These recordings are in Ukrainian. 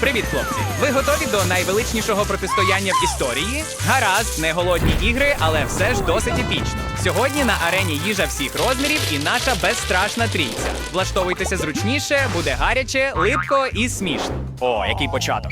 Привіт, хлопці! Ви готові до найвеличнішого протистояння в історії? Гаразд, не голодні ігри, але все ж досить епічно. Сьогодні на арені їжа всіх розмірів і наша безстрашна трійця. Влаштовуйтеся зручніше, буде гаряче, липко і смішно. О, який початок.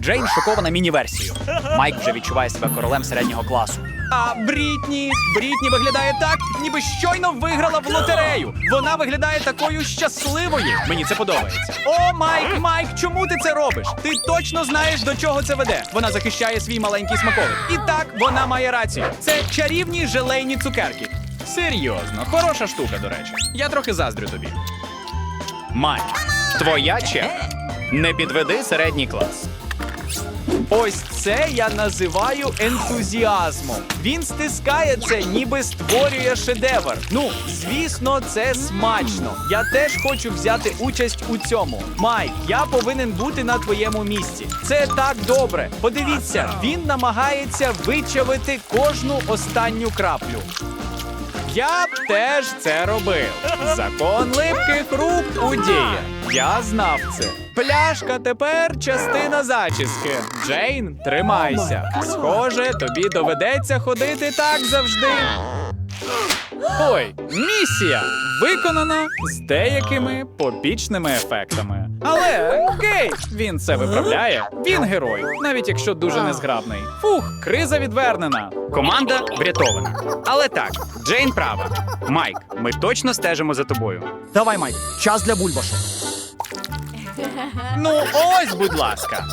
Джейн шокована міні-версією. Майк вже відчуває себе королем середнього класу. А Брітні, Брітні виглядає так, ніби щойно виграла в лотерею. Вона виглядає такою щасливою. Мені це подобається. О, Майк, Майк, чому ти це робиш? Ти точно знаєш, до чого це веде. Вона захищає свій маленький смаколик. І так, вона має рацію. Це чарівні желейні цукерки. Серйозно, хороша штука, до речі. Я трохи заздрю тобі. Майк, твоя черга. Не підведи середній клас. Ось це я називаю ентузіазмом. Він стискає це, ніби створює шедевр. Ну, звісно, це смачно. Я теж хочу взяти участь у цьому. Майк, я повинен бути на твоєму місці. Це так добре. Подивіться, він намагається вичавити кожну останню краплю. Я б теж це робив. Закон липких рук у дії. Я знав це. Пляшка тепер частина зачіски. Джейн, тримайся. Схоже, тобі доведеться ходити так завжди. Ой, місія виконана з деякими побічними ефектами. Але окей, він це виправляє. Він герой, навіть якщо дуже незграбний. Фух, криза відвернена. Команда врятована. Але так, Джейн права. Майк, ми точно стежимо за тобою. Давай, Майк, час для бульбашок. Ну, ось, будь ласка.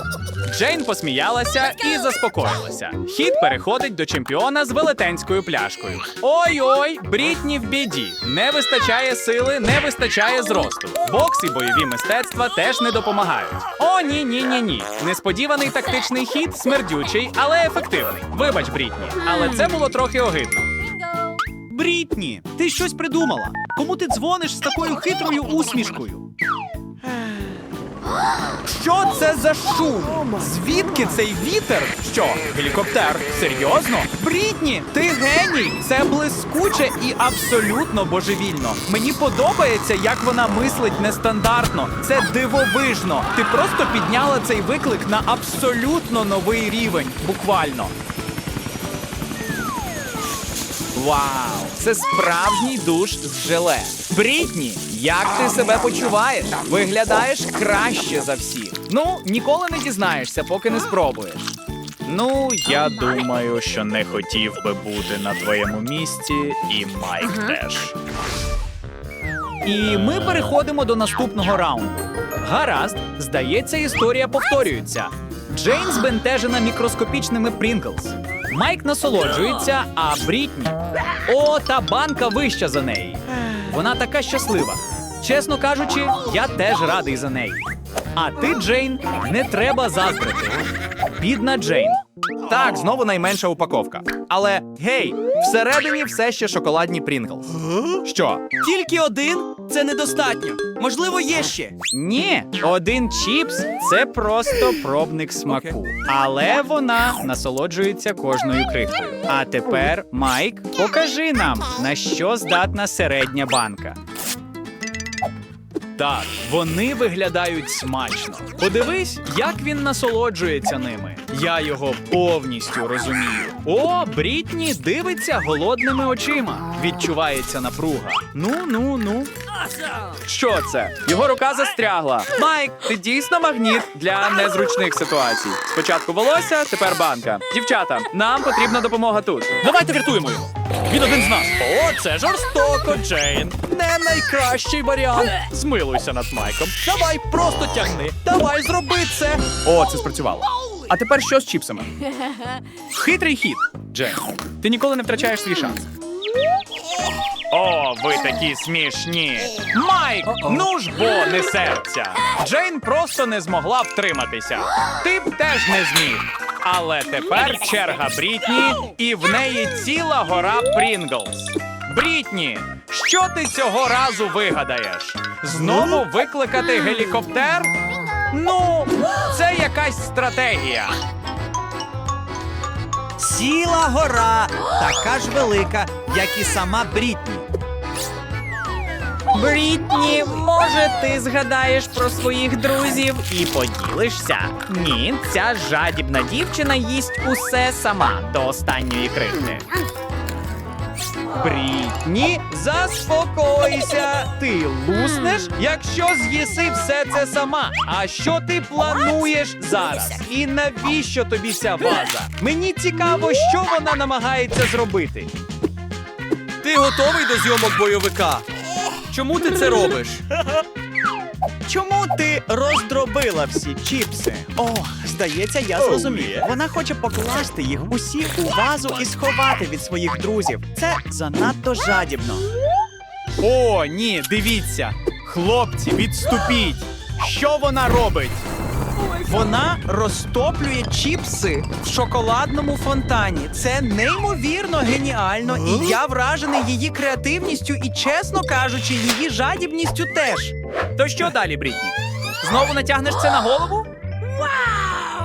Джейн посміялася і заспокоїлася. Хід переходить до чемпіона з велетенською пляшкою. Ой-ой, Брітні в біді. Не вистачає сили, не вистачає зросту. Бокс і бойові мистецтва теж не допомагають. О, ні, ні, ні, ні. Несподіваний тактичний хід, смердючий, але ефективний. Вибач, Брітні, але це було трохи огидно. Брітні, ти щось придумала. Кому ти дзвониш з такою хитрою усмішкою? Що це за шум? Звідки цей вітер? Що, гелікоптер? Серйозно? Брітні, ти геній! Це блискуче і абсолютно божевільно. Мені подобається, як вона мислить нестандартно. Це дивовижно. Ти просто підняла цей виклик на абсолютно новий рівень. Буквально. Вау! Це справжній душ з желе. Брітні, як ти себе почуваєш? Виглядаєш краще за всіх. Ну, ніколи не дізнаєшся, поки не спробуєш. Ну, я думаю, що не хотів би бути на твоєму місці, і Майк теж. І ми переходимо до наступного раунду. Гаразд, здається, історія повторюється. Джейн збентежена мікроскопічними Прінглс. Майк насолоджується, а Брітні. О, та банка вища за неї. Вона така щаслива. Чесно кажучи, я теж радий за неї. А ти, Джейн, не треба заздрити. Бідна Джейн. Так, знову найменша упаковка. Але гей, всередині все ще шоколадні Прінглс. Що? Тільки один це недостатньо. Можливо, є ще. Ні, один чіпс це просто пробник смаку. Але вона насолоджується кожною крихтою. А тепер, Майк, покажи нам, на що здатна середня банка. Так, вони виглядають смачно. Подивись, як він насолоджується ними. Я його повністю розумію. О, Брітні дивиться голодними очима. Відчувається напруга. Ну, ну, ну. Що це? Його рука застрягла. Майк, ти дійсно магніт для незручних ситуацій. Спочатку волосся, тепер банка. Дівчата, нам потрібна допомога тут. Давайте врятуємо його. Він один з нас. О, це жорстоко, Джейн. Не найкращий варіант. Змилуйся над Майком. Давай, просто тягни. Давай, зроби це. О, це спрацювало. А тепер що з чіпсами? Хитрий хід, Джейн. Ти ніколи не втрачаєш свій шанс. Ви такі смішні. Майк, ну ж бо не серця. Джейн просто не змогла втриматися. Ти б теж не зміг. Але тепер черга Брітні, і в неї ціла гора Прінглс. Брітні, що ти цього разу вигадаєш? Знову викликати гелікоптер? Ну, це якась стратегія. Ціла гора, така ж велика, як і сама Брітні. Брітні, може, ти згадаєш про своїх друзів і поділишся? Ні, ця жадібна дівчина їсть усе сама до останньої крихти. Брітні, заспокойся. Ти луснеш, якщо з'їси все це сама. А що ти плануєш зараз? І навіщо тобі ця ваза? Мені цікаво, що вона намагається зробити. Ти готовий до зйомок бойовика? Чому ти це робиш? Чому ти роздробила всі чіпси? О, здається, я зрозумів. Вона хоче покласти їх усі у вазу і сховати від своїх друзів. Це занадто жадібно. О, ні, дивіться. Хлопці, відступіть. Що вона робить? Вона розтоплює чіпси в шоколадному фонтані. Це неймовірно геніально, і я вражений її креативністю і, чесно кажучи, її жадібністю теж. То що далі, Брітні? Знову натягнеш це на голову?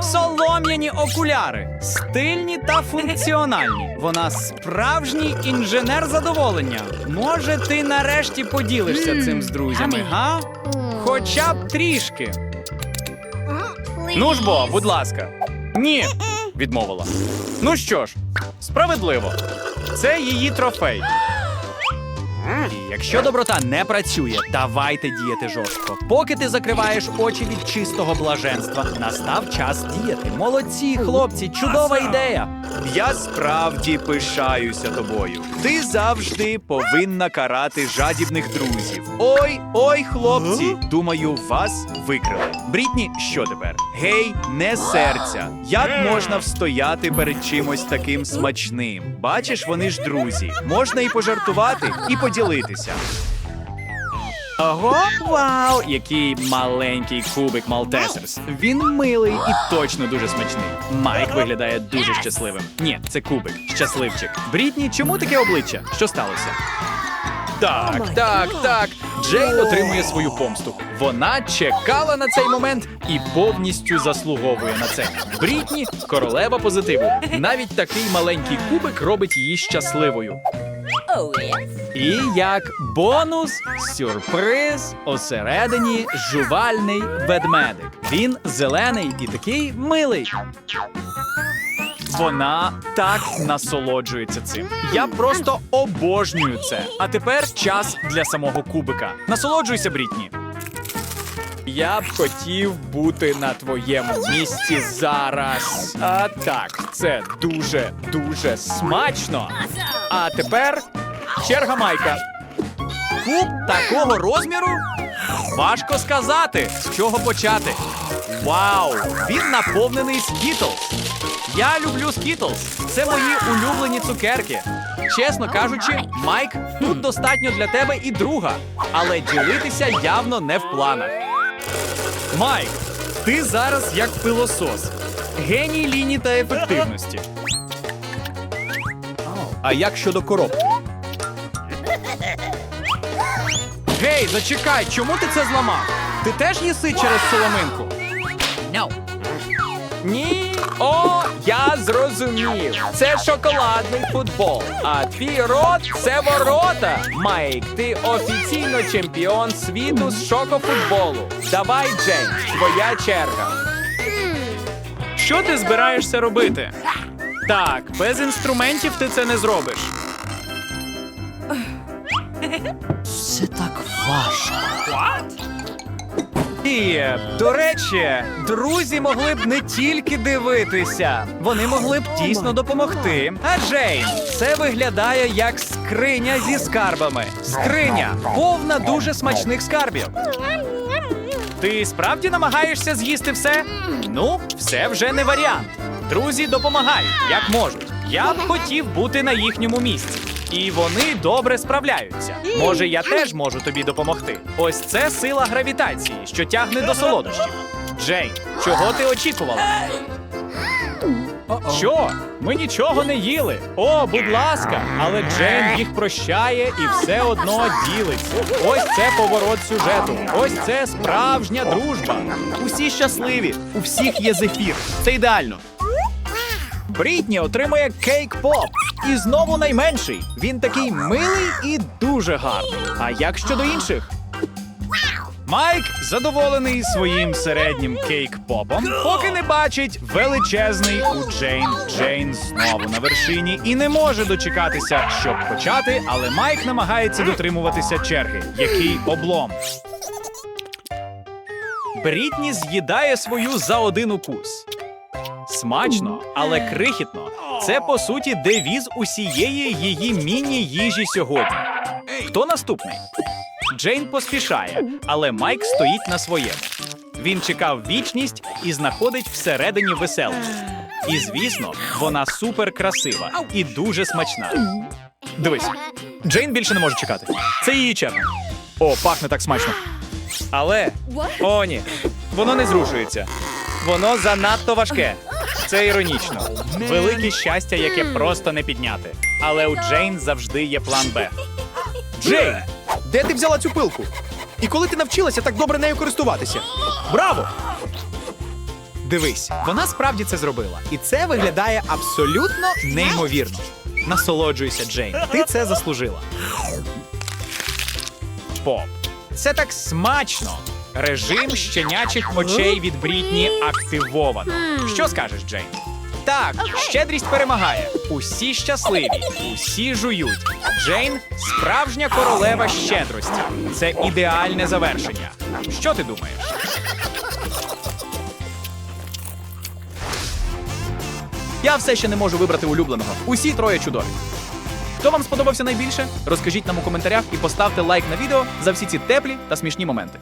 Солом'яні окуляри, стильні та функціональні. Вона справжній інженер задоволення. Може, ти нарешті поділишся цим з друзями, га? Хоча б трішки. Ну ж бо, будь ласка. Ні, відмовила. Ну що ж, справедливо. Це її трофей. І якщо доброта не працює, давайте діяти жорстко. Поки ти закриваєш очі від чистого блаженства, настав час діяти. Молодці, хлопці, чудова ідея. Я справді пишаюся тобою. Ти завжди повинна карати жадібних друзів. Ой, ой, хлопці! Думаю, вас викрили. Брітні, що тепер? Гей, не серця. Як можна встояти перед чимось таким смачним? Бачиш, вони ж друзі. Можна і пожартувати, і поділитися. Ого, вау! Який маленький кубик Малтесерс. Він милий і точно дуже смачний. Майк виглядає дуже щасливим. Ні, це кубик, щасливчик. Брітні, чому таке обличчя? Що сталося? Так, так, так. Джейн отримує свою помсту. Вона чекала на цей момент і повністю заслуговує на це. Брітні королева позитиву. Навіть такий маленький кубик робить її щасливою. І як бонус, сюрприз, усередині жувальний ведмедик. Він зелений і такий милий. Вона так насолоджується цим. Я просто обожнюю це. А тепер час для самого кубика. Насолоджуйся, Брітні. Я б хотів бути на твоєму місці зараз. А так, це дуже дуже смачно. А тепер черга Майка. Куб такого розміру? Важко сказати, з чого почати. Вау! Він наповнений скітлс. Я люблю скітлс. Це мої улюблені цукерки. Чесно кажучи, Майк, тут достатньо для тебе і друга, але ділитися явно не в планах. Майк, ти зараз як пилосос. Геній лінії та ефективності. А як щодо коробки? Гей, зачекай, чому ти це зламав? Ти теж їси через соломинку? Ні. О, я зрозумів. Це шоколадний футбол. А твій рот це ворота. Майк, ти офіційно чемпіон світу з шокофутболу. Давай, Джейн, твоя черга. Що ти збираєшся робити? Так, без інструментів ти це не зробиш. Це так важко. І, до речі, друзі могли б не тільки дивитися, вони могли б дійсно допомогти. А Джейн, це виглядає як скриня зі скарбами. Скриня повна дуже смачних скарбів. Ти справді намагаєшся з'їсти все? Ну, все вже не варіант. Друзі допомагають, як можуть. Я б хотів бути на їхньому місці. І вони добре справляються. Може, я теж можу тобі допомогти. Ось це сила гравітації, що тягне до солодощів. Джейн, чого ти очікувала? Що? Ми нічого не їли. О, будь ласка, але Джейн їх прощає і все одно ділиться. Ось це поворот сюжету. Ось це справжня дружба. Усі щасливі, у всіх є зефір. Це ідеально. Брітні отримує кейк поп. І знову найменший. Він такий милий і дуже гарний. А як щодо інших? Майк задоволений своїм середнім кейк-попом, поки не бачить величезний у Джейн. Джейн знову на вершині і не може дочекатися, щоб почати, але Майк намагається дотримуватися черги. Який облом. Брітні з'їдає свою за один укус. Смачно, але крихітно. Це по суті девіз усієї її міні-їжі сьогодні. Хто наступний? Джейн поспішає, але Майк стоїть на своєму. Він чекав вічність і знаходить всередині веселощі. І звісно, вона супер красива і дуже смачна. Дивись, Джейн більше не може чекати. Це її черга. О, пахне так смачно. Але о, ні, воно не зрушується. Воно занадто важке. Це іронічно. Велике щастя, яке просто не підняти. Але у Джейн завжди є план Б. Джейн, де ти взяла цю пилку? І коли ти навчилася так добре нею користуватися? Браво! Дивись, вона справді це зробила. І це виглядає абсолютно Неймовірно. Насолоджуйся, Джейн. Ти це заслужила. Поп. Це так смачно. Режим щенячих очей від Брітні активовано. Що скажеш, Джейн? Так, щедрість перемагає. Усі щасливі, усі жують. Джейн справжня королева щедрості. Це ідеальне завершення. Що ти думаєш? Я все ще не можу вибрати улюбленого. Усі троє чудові. Хто вам сподобався найбільше? Розкажіть нам у коментарях і поставте лайк на відео за всі ці теплі та смішні моменти.